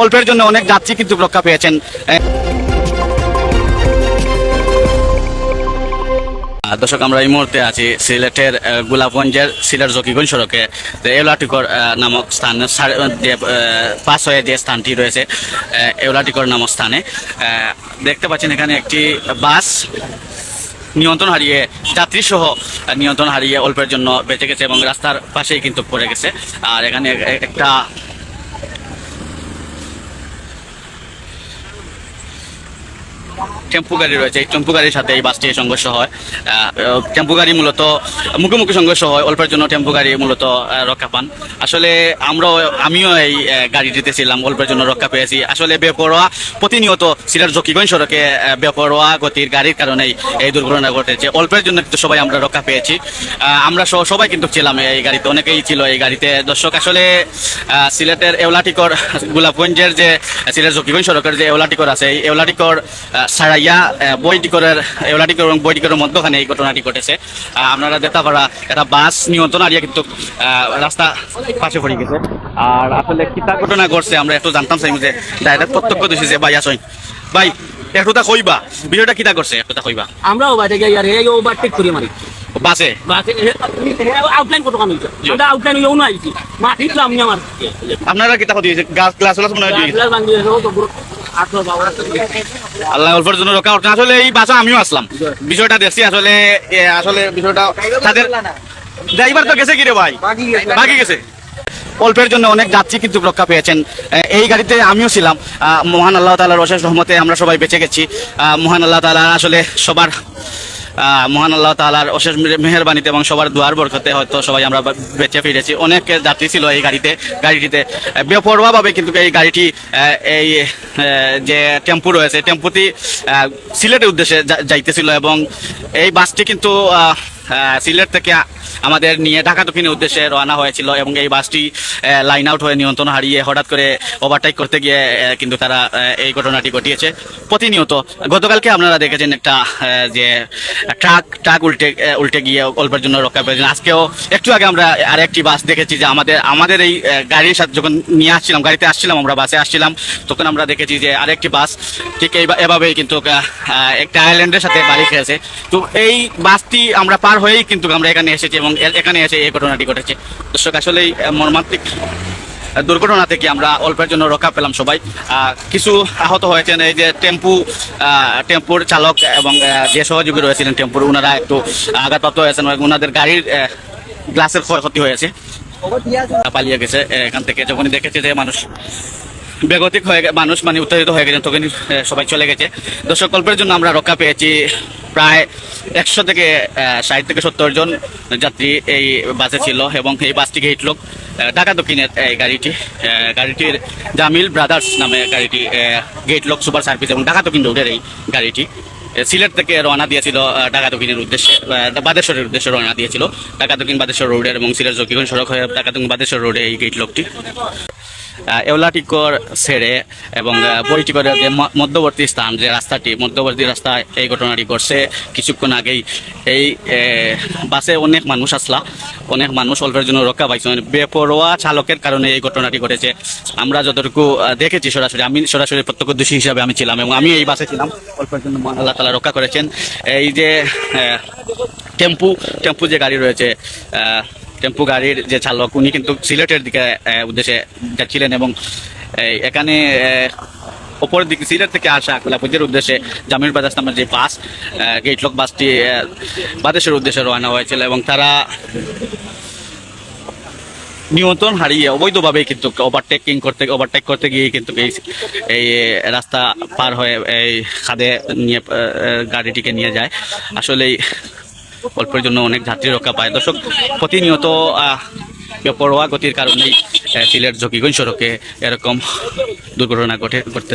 অল্পের জন্য অনেক যাত্রী কিন্তু রক্ষা পেয়েছেন। দর্শক, আমরা এই মুহূর্তে আছি সিলেটের গোলাপগঞ্জের সিলেট জকিগঞ্জ সড়কে। এওলাটিকর নামক স্থান যে পাশ হয়ে যে স্থানটি রয়েছে এওলাটিকর নামক স্থানে। দেখতে পাচ্ছেন এখানে একটি বাস নিয়ন্ত্রণ হারিয়ে যাত্রী সহ নিয়ন্ত্রণ হারিয়ে অল্পের জন্য বেঁচে গেছে এবং রাস্তার পাশেই কিন্তু পড়ে গেছে। আর এখানে একটা টেম্পু গাড়ি রয়েছে। এই টেম্পু গাড়ির সাথে এই বাসটি সংঘর্ষ হয়। টেম্পু গাড়ি মূলত, মুখোমুখি সংঘর্ষ হয়। অল্পের জন্য টেম্পু গাড়ি মূলত রক্ষা পান। আসলে আমরাও, আমিও এই গাড়িটিতে ছিলাম অল্পের জন্য রক্ষা পেয়েছি। আসলে বেপরোয়া, প্রতিনিয়ত সিলেট জকিগঞ্জ সড়কে বেপরোয়া গতির গাড়ির কারণেই এই দুর্ঘটনা ঘটেছে। অল্পের জন্য কিন্তু সবাই আমরা রক্ষা পেয়েছি। আমরা সবাই কিন্তু ছিলাম এই গাড়িতে। অনেকেই ছিল এই গাড়িতে। দর্শক, আসলে সিলেটের এওলাটিকর, গোলাপগঞ্জের যে, সিলেট জকিগঞ্জ সড়কের যে এওলাটিকর আছে, এই এওলাটিকর সারাইয়া বইটিকরের এওলাটিকর এবং বইটিকরের মধ্যখানে এই ঘটনাটি ঘটেছে। আপনারা দেখতে পারা একটা বাস নিয়ন্ত্রণ হারিয়ে কিন্তু রাস্তা পাশে পড়ে গেছে। আর আসলে কিতা ঘটনা ঘটছে আমরা একটু জানতাম চাই যে ডাইরেক্ট প্রত্যক্ষ দিছি যে ভাই আসই ভাই একটু তা কইবা বিষয়টা কিতা করছে? একটু তা কইবা। আমরাও বাইরে যাই আর এই ওভারটেক করি মারি। বাসে? আউটলাইন কত কামি আমরা আউটলাইন ইয়েও না আইছি। মাটি তো আমি আমার। আপনারা কিতা ক্লাস মনে হয় গ্লাস ভাঙি তো আল্লাহ অল্পের জন্য রক্ষা করছেন আসলে এই বাসা আমিও আসলাম। বিষয়টা দেখছি আসলে আসলে বিষয়টা তাদের ড্রাইভার তো গেছে কি রে ভাই? বাকি গেছে। অল্পের জন্য অনেক যাত্রী কিন্তু রক্ষা পেয়েছেন। এই গাড়িতে আমিও ছিলাম। আহ, মহান আল্লাহ তালার অশেষ রহমতে আমরা সবাই বেঁচে গেছি। আহ, মহান আল্লাহ তালা আসলে সবার মহান আল্লাহ তালার অশেষ মেহরবানিতে এবং সবার দুয়ার বরকতে হয়তো সবাই আমরা বেঁচে ফিরেছি। অনেক যাত্রী ছিল এই গাড়িতে, গাড়িটিতে। বেপরোয়াভাবে কিন্তু এই গাড়িটি এই যে টেম্পু রয়েছে টেম্পুটি সিলেটের উদ্দেশ্যে যাইতেছিল এবং এই বাসটি কিন্তু সিলেট থেকে আমাদের নিয়ে ঢাকা দক্ষিণের উদ্দেশ্যে রওনা হয়েছিল এবং এই বাসটি লাইন আউট হয়ে নিয়ন্ত্রণ হারিয়ে হঠাৎ করে ওভারটেক করতে গিয়ে কিন্তু তারা এই ঘটনাটি ঘটিয়েছে। প্রতিনিয়ত, গতকালকে আপনারা দেখেছেন একটা যে ট্রাক ট্রাক উল্টে উল্টে গিয়ে অল্পের জন্য রক্ষা পেয়েছেন। আজকেও একটু আগে আমরা আরেকটি বাস দেখেছি যে আমাদের আমাদের এই গাড়ির সাথে যখন নিয়ে আসছিলাম, গাড়িতে আসছিলাম, আমরা বাসে আসছিলাম, তখন আমরা দেখেছি যে আরেকটি বাস ঠিক এই এভাবেই কিন্তু একটা আইল্যান্ডের সাথে বাড়ি খেয়েছে। তো এই বাসটি আমরা পার হয়েই কিন্তু আমরা এখানে এসেছি এবং এখানে এসে এই ঘটনাটি ঘটেছে। দর্শক, আসলেই মর্মান্তিক দুর্ঘটনা থেকে আমরা অল্পের জন্য রক্ষা পেলাম সবাই। কিছু আহত হয়েছেন এই যে টেম্পু টেম্পুর চালক এবং যে সহযোগী রয়েছিলেন টেম্পুর ওনারা একটু আঘাতপ্রাপ্ত হয়েছেন ওনাদের গাড়ির গ্লাসের ক্ষয়ক্ষতি হয়েছে। পালিয়ে গেছে, এখান থেকে। যখনই দেখেছে যে মানুষ বেগতিক হয়ে মানুষ মানে উত্তেজিত হয়ে গেছেন তখন সবাই চলে গেছে। দর্শক কল্পের জন্য আমরা রক্ষা পেয়েছি প্রায় একশো থেকে ষাট থেকে সত্তর জন যাত্রী এই বাসে ছিল এবং এই বাসটি গেট লোক ঢাকা দক্ষিণের এই গাড়িটি গাড়িটির জামিল ব্রাদার্স নামে গাড়িটি গেট লোক সুপার সার্ভিস এবং ঢাকা দক্ষিণ রোডের এই গাড়িটি। সিলেট থেকে রওনা দিয়েছিল ঢাকা দক্ষিণের উদ্দেশ্যে বাদেশ্বরের উদ্দেশ্যে রওনা দিয়েছিল। ঢাকা দক্ষিণ বাদেশ্বর রোডের এবং সিলেট জকিগঞ্জ সড়ক হয়ে ঢাকা দক্ষিণ বাদেশ্বর রোডে এই গেট লোকটি এওলাটিকর ছেড়ে এবং আহ, বইটিকরের যে মধ্যবর্তী স্থান যে রাস্তাটি মধ্যবর্তী রাস্তায় এই ঘটনাটি ঘটছে। কিছুক্ষণ আগেই এই বাসে অনেক মানুষ আসলা। অনেক মানুষ অল্পের জন্য রক্ষা পাইছেন বেপরোয়া চালকের কারণে এই ঘটনাটি ঘটেছে। আমরা যতটুকু দেখেছি সরাসরি আমি সরাসরি প্রত্যক্ষদর্শী হিসাবে আমি ছিলাম এবং আমি এই বাসে ছিলাম। অল্পের জন্য আল্লাহ তালা রক্ষা করেছেন। এই যে টেম্পু টেম্পু যে গাড়ি রয়েছে টেম্পু গাড়ির যে চালক উনি কিন্তু সিলেটের দিকে উদ্দেশ্যে যাচ্ছিলেন এবং এখানে আহ, ওপরের দিকে সিলেট থেকে আসা কোলাপুজের উদ্দেশ্যে জামির বাজার নামের যে বাস গেটলক বাসটি বাদেশের উদ্দেশ্যে রওনা হয়েছিল এবং তারা নিয়ন্ত্রণ হারিয়ে অবৈধভাবে কিন্তু ওভারটেকিং করতে ওভারটেক করতে গিয়ে কিন্তু এই এই রাস্তা পার হয়ে এই খাদে নিয়ে গাড়িটিকে নিয়ে যায়। আসলে অল্পের জন্য অনেক যাত্রী রক্ষা পায়। দর্শক, প্রতিনিয়ত পরোয়া গতির কারণেই সিলেট ঝকিগঞ্জ সড়কে এরকম দুর্ঘটনা ঘটে ঘটতে